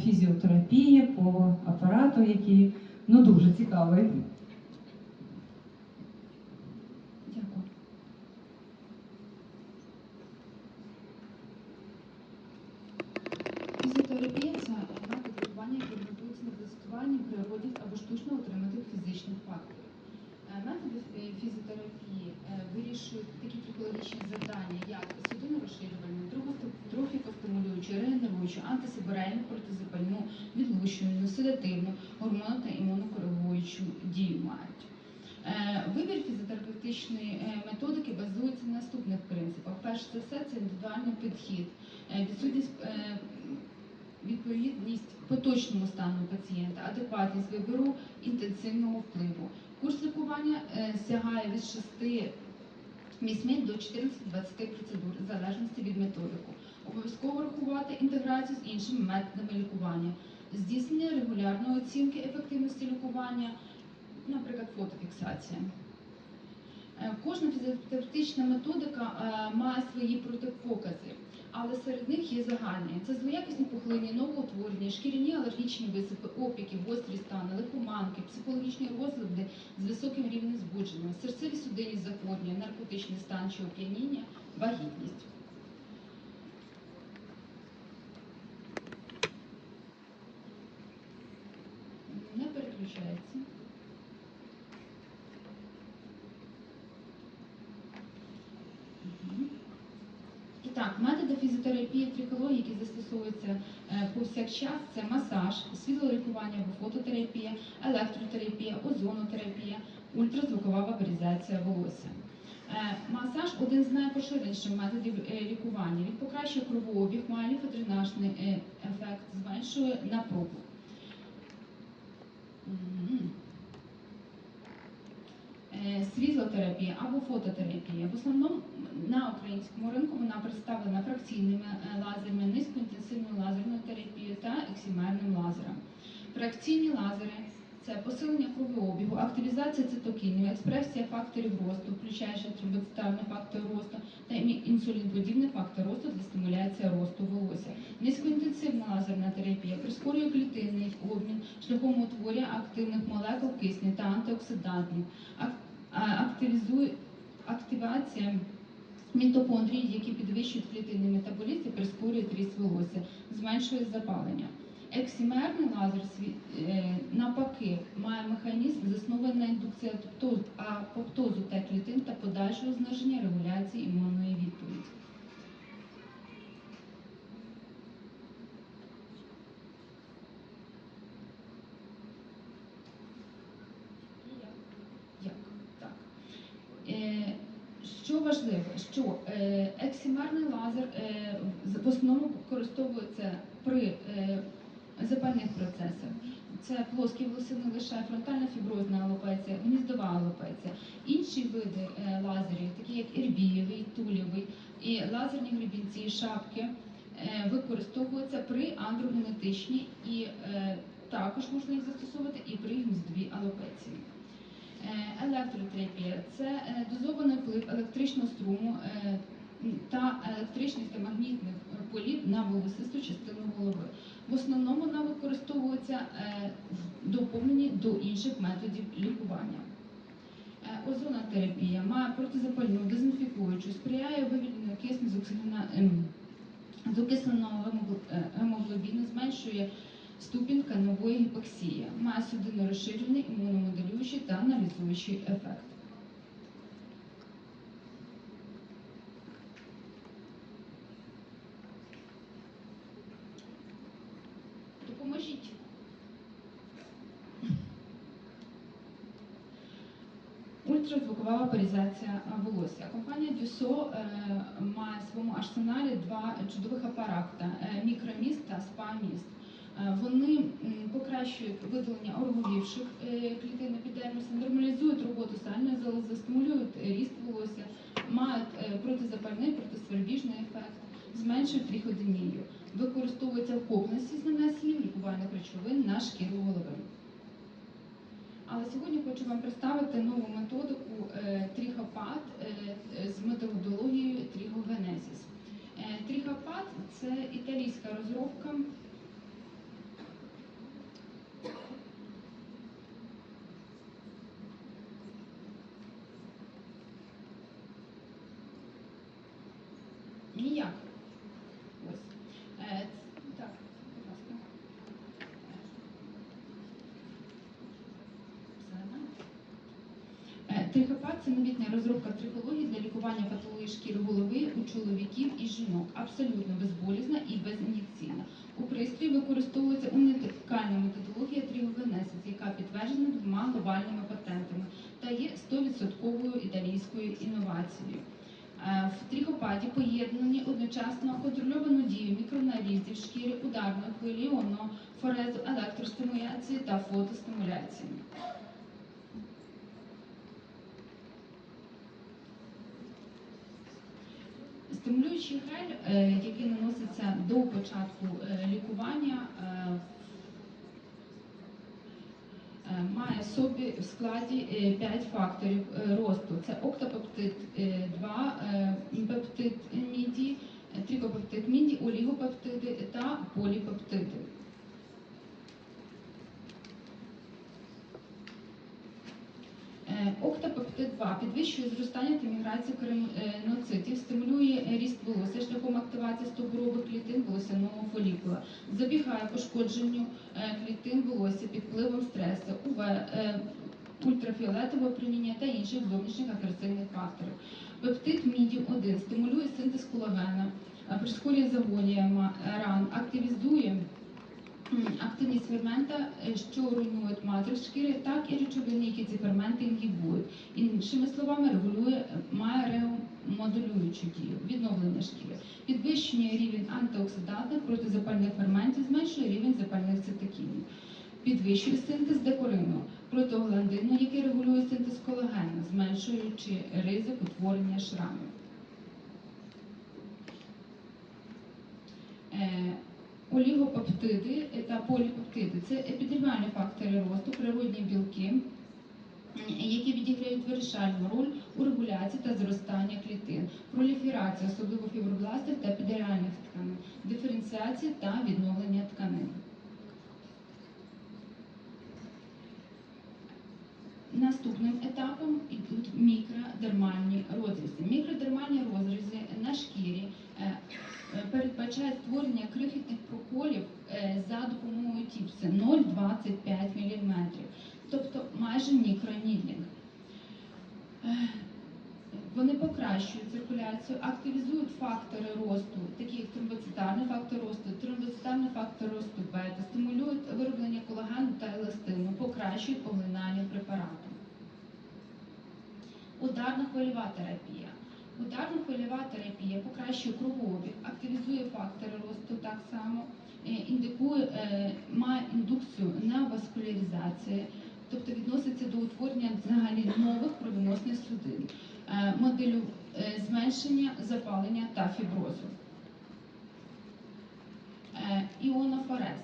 фізіотерапії, по апарату, який ну дуже цікавий. Дякую. Фізіотерапія це метод лікування, який ґрунтується на тестуванні природних або штучно отриманих фізичних факторів. Е, Методи фізіотерапії е, вирішують такі психологічні завдання, як судинно-розширювальну, трофікостимулюючу, регенеруючу, антисибиральну, протизапальну, відлущувальну, седативну, гормону та імунокоригуючу дію мають. Е, Вибір фізіотерапевтичної е, методики базується на наступних принципах. Перш за все, це індивідуальний підхід, е, відсутність відповідність поточному стану пацієнта, адекватність вибору інтенсивного впливу. Курс лікування сягає від 6 8 до 14-20 процедур в залежності від методику. Обов'язково врахувати інтеграцію з іншими методами лікування, здійснення регулярної оцінки ефективності лікування, наприклад, фотофіксація. Е, Кожна фізіотерапевтична методика е, має свої протипокази, але серед них є загальні. Це злоякісні пухлині, новоутворення, шкіряні алергічні висипи, опіки, гострі стани, лихоманки, психологічні розлади з високим рівнем збудження, серцеві судинні захворювання, наркотичний стан чи оп'яніння, вагітність. І так, методи фізіотерапії трихології, які застосовуються е, повсякчас, це масаж, світлолікування або фототерапія, електротерапія, озонотерапія, ультразвукова вапоризація волосся. Е, Масаж один з найпоширеніших методів е, лікування. Він покращує кровообіг, має лімфодренажний е, ефект, зменшує напругу. Е, Світлотерапія або фототерапія. В основному на українському ринку вона представлена фракційними е, лазерами, низькоінтенсивною лазерною терапією та ексімерним лазером. Фракційні лазери це посилення кровообігу, активізація цитокінів, експресія факторів росту, включаючи трибоцитарний фактор росту та інсулінподібний фактор росту для стимуляції росту волосся. Низькоінтенсивна лазерна терапія прискорює клітинний обмін шляхом утворення активних молекул кисню та антиоксидантів, активізує активація мітохондрій, які підвищують клітинний метаболізм і прискорюють ріст волосся, зменшує запалення. Ексімерний лазер е, навпаки має механізм, заснований на індукції апоптозу та клітин та подальшого зниження регуляції імунної відповіді. Як? Так. Е, що важливо, що е, ексімерний лазер в- основному використовується при запальних процесах. Це плоскі волосини лише фронтальна фіброзна алопеція, гніздова алопеція. Інші види е, лазерів, такі як ірбієвий, тулєвий і лазерні гребінці, шапки, е, використовуються при андрогенетичній і е, також можна їх застосовувати і при гніздовій алопеції. Електротерапія це дозований вплив електричного струму та електричних та магнітних полів на волосисту частину голови. В основному вона використовується е, в доповненні до інших методів лікування. Е, Озонотерапія має протизапальну, дезінфікуючу, сприяє вивільненню кисню з ем, окисленого е, гемоглобіну, зменшує ступінь тканевої гіпоксії, має судинно розширений імуномоделюючий та аналізуючий ефект. Ультразвукова вапоризація волосся. Компанія Дюсо е, має в своєму арсеналі два чудових апарати е, мікроміст та спа-міст. Е, Вони покращують видалення ороговівших клітин епідермісу, нормалізують роботу сальної залози, стимулюють ріст волосся, мають протизапальний, протисвербіжний ефект, зменшують триходинію. Використовується в комплексі з нанесенням лікувальних речовин на шкіру голови. Але сьогодні хочу вам представити нову методику е, тріхопат е, е, з методологією трігогенезіс. Тріхопад це італійська розробка Трихопат це новітня розробка трихології для лікування патології шкіри голови у чоловіків і жінок. Абсолютно безболісна і безін'єкційна. У пристрої використовується унікальна методологія тригогенезис, яка підтверджена двома глобальними патентами та є 100% італійською інновацією. Е, В трихопаді поєднані одночасно контрольовану дію мікронарізів шкіри, ударної хвилі, форезу, електростимуляції та фотостимуляції. Стимулюючий гель, е, який наноситься до початку е, лікування, е, має в собі в складі 5 факторів росту. Це октопептид 2, пептид міді, трикопептид міді, олігопептиди та поліпептиди. Октопептид 2 підвищує зростання та міграцію кериноцитів, стимулює шляхом активації стовбурових клітин волосяного фолікула, запобігає пошкодженню е, клітин волосся під впливом стресу, УВ, е, ультрафіолетового проміння та інших зовнішніх агресивних факторів. Пептид мідіум 1 стимулює синтез колагена, е, прискорює загоєння ран, активізує активність фермента, що руйнують матрix шкіри, так і речовини, які ці ферменти інгібують. Іншими словами, регулює, е, має дію, відновлення шкіри, підвищує рівень антиоксидантних протизапальних ферментів, зменшує рівень запальних цитокінів, підвищує синтез декорину, протогландину, який регулює синтез колагену, зменшуючи ризик утворення шрамів. Е, Олігопептиди та поліпептиди це епідермальні фактори росту, природні білки, які відіграють вирішальну роль у регуляції та зростання клітин, проліферації, особливо фібробластів та епідермальних тканин, диференціації та відновлення тканин. Наступним етапом йдуть мікродермальні розрізи. Мікродермальні розрізи на шкірі е, е, передбачають створення крихітних проколів е, за допомогою тіпси 0,25 мм, тобто майже мікронідлінг. Е, Вони покращують циркуляцію, активізують фактори росту, такі як тромбоцитарний фактор росту, тромбоцитарний фактор росту бета, стимулюють вироблення колагену та еластину, покращують поглинання препарату. Ударна хвильова терапія. Ударна хвильова терапія покращує кровообіг, активізує фактори росту так само, е, індикує, е, має індукцію неоваскуляризації, тобто відноситься до утворення взагалі нових кровоносних судин, е, моделю е, зменшення запалення та фіброзу. Е, Іонофорез.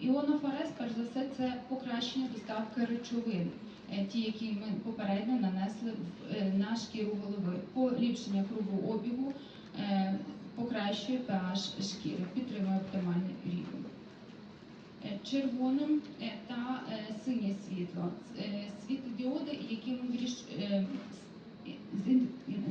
Іонофорез, перш за все, це покращення доставки речовин, ті, які ми попередньо нанесли на шкіру голови, поліпшення кровообігу, покращує pH шкіри, підтримує оптимальний рівень. Е, Червоним е, та е, синє світло. Світлодіоди, які ми виріш-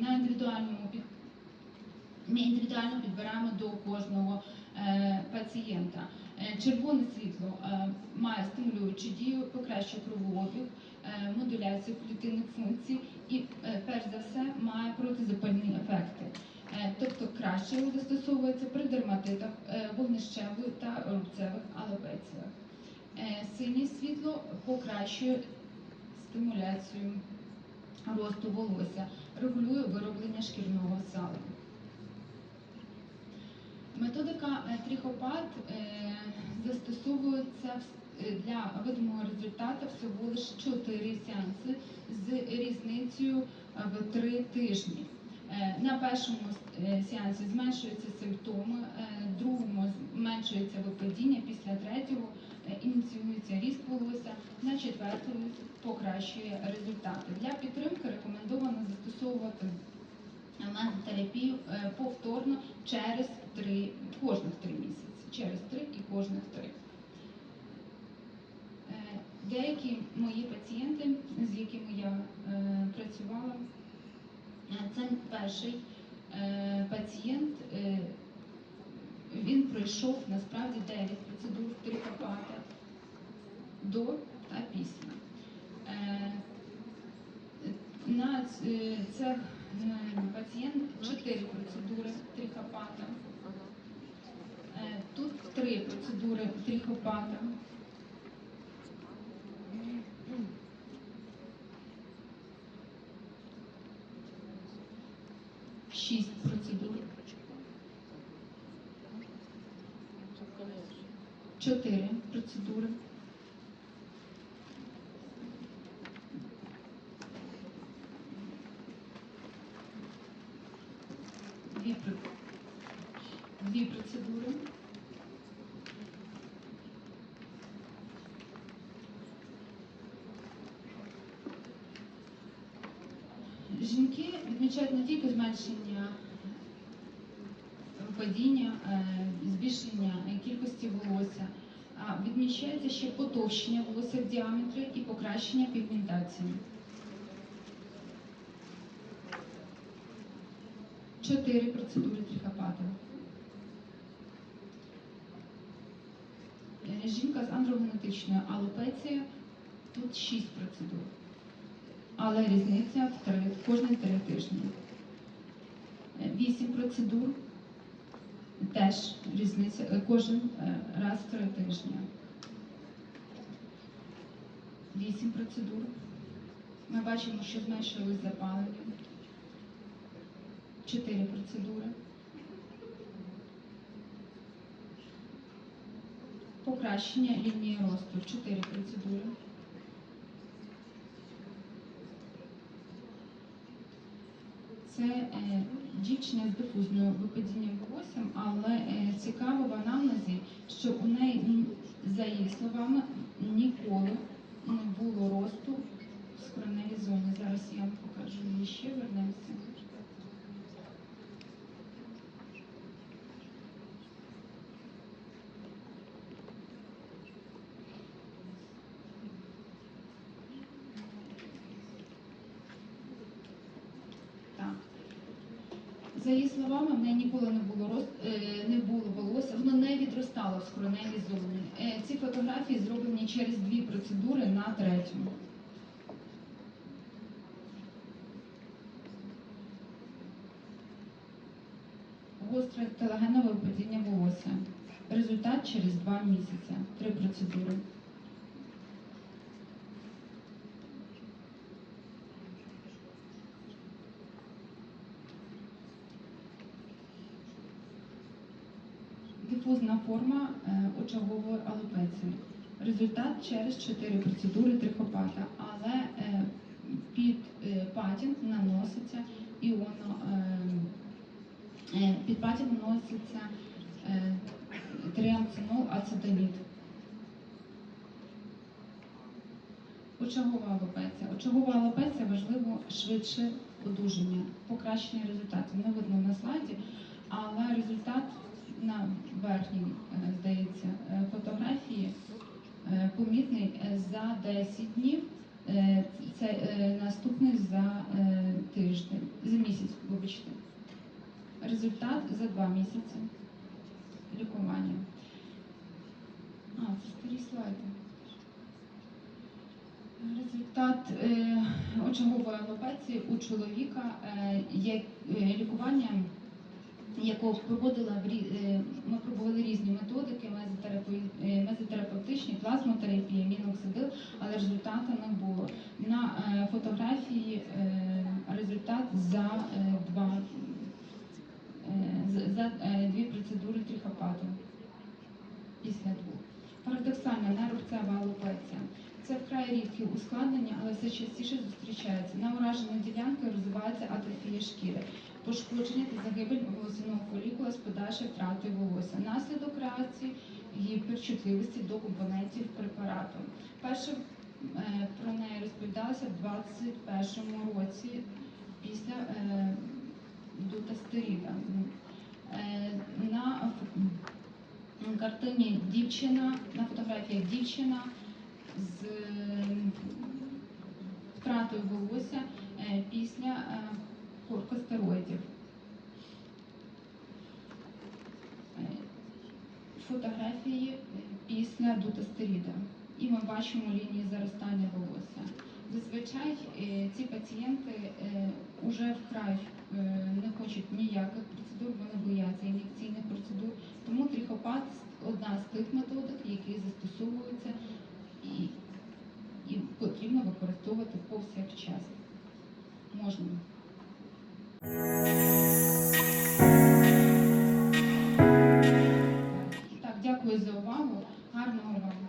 на індивідуальному під ми індивідуально підбираємо до кожного пацієнта. Червоне світло має стимулюючу дію, покращує кровообіг, модуляцію клітинних функцій і, перш за все, має протизапальні ефекти. Е, тобто краще його застосовується при дерматитах, е, вогнищевих та рубцевих алопеціях. Е, синє світло покращує стимуляцію росту волосся, регулює вироблення шкірного сала. Методика трихопад е, застосовується для видимого результату всього лише 4 сеанси з різницею в 3 тижні. Е, На першому е, сеансі зменшуються симптоми, е, другому зменшується випадіння, після третього ініціюється ріст волосся, на четвертому покращує результати. Для підтримки рекомендовано застосовувати терапію повторно через 3, кожних 3 місяці. Через 3 і кожних 3. Деякі мої пацієнти, з якими я працювала, це перший е, пацієнт. е, Він пройшов насправді 9 процедур трихопата до та після. Е, на це пацієнт 4 процедури трихопата. Тут 3 процедури трихопата. Чотири процедури. Дві, дві процедури. Жінки відмічають не тільки зменшення відмічається ще потовщення волосся в діаметрі і покращення пігментації. Чотири процедури трихопата. Жінка з андрогенетичною алопецією тут шість процедур. Але різниця в три, кожні три тижні. Е, Вісім процедур теж різниця кожен е, раз в три тижні. Вісім процедур. Ми бачимо, що зменшилось запалення. Чотири процедури. Покращення лінії росту. Чотири процедури. Це е, дівчина з дифузною випадінням волоссям, але е, цікаво в анамнезі, що у неї, за її словами, ніколи не було росту в скроневій зоні. Зараз я вам покажу її ще, вернемося. За її словами, в неї ніколи не було рост, е, не було волосся, воно не відростало в скроневій зоні. Е, Ці фотографії зроблені через дві процедури на третю. Гостре телагенове випадіння волосся. Результат через два місяці. Три процедури. Дифузна форма е, очагової алопеції. Результат через 4 процедури трихопата, але е, під е, патінг наноситься іоно, е, е, під патінг наноситься е, триамцинол ацетамід. Очагова алопеція. Очагова алопеція важливо швидше одужання, покращення результатів. Не видно на слайді, але результат на верхній, е, здається, е, фотографії помітний е, за 10 днів. Е, Це е, наступний за тиждень, за місяць, вибачте. Результат за два місяці лікування. А, це старі слайди. Результат очагової алопеції у чоловіка є е, якого проводила е, ми пробували різні методики, е, мезотерапевтичні, плазмотерапія, міноксидил, але результату не було. На е, фотографії результат за два за- дві процедури трихопату після двох. Парадоксальна нерубцева алопеція. Це вкрай рідкі ускладнення, але все частіше зустрічається. На ураженій ділянки розвивається атрофія шкіри, пошкодження та загибель волосяного фолікула з подальшою втратою волосся. Наслідок реакції гіперчутливості до компонентів препарату. Перше е, про неї розповідалося в 2021 році після е, дутастеріда. Е, на картині дівчина, на фотографіях дівчина з втратою волосся після кортикостероїдів. Е, Фотографії після дутастеріда. І ми бачимо лінії заростання волосся. Зазвичай е, ці пацієнти вже вкрай е, не хочуть ніяких процедур, вони бояться ін'єкційних процедур. Тому трихопат одна з тих методик, які застосовуються і, і потрібно використовувати повсякчас. Можна. Так, дякую за увагу. Гарного вам.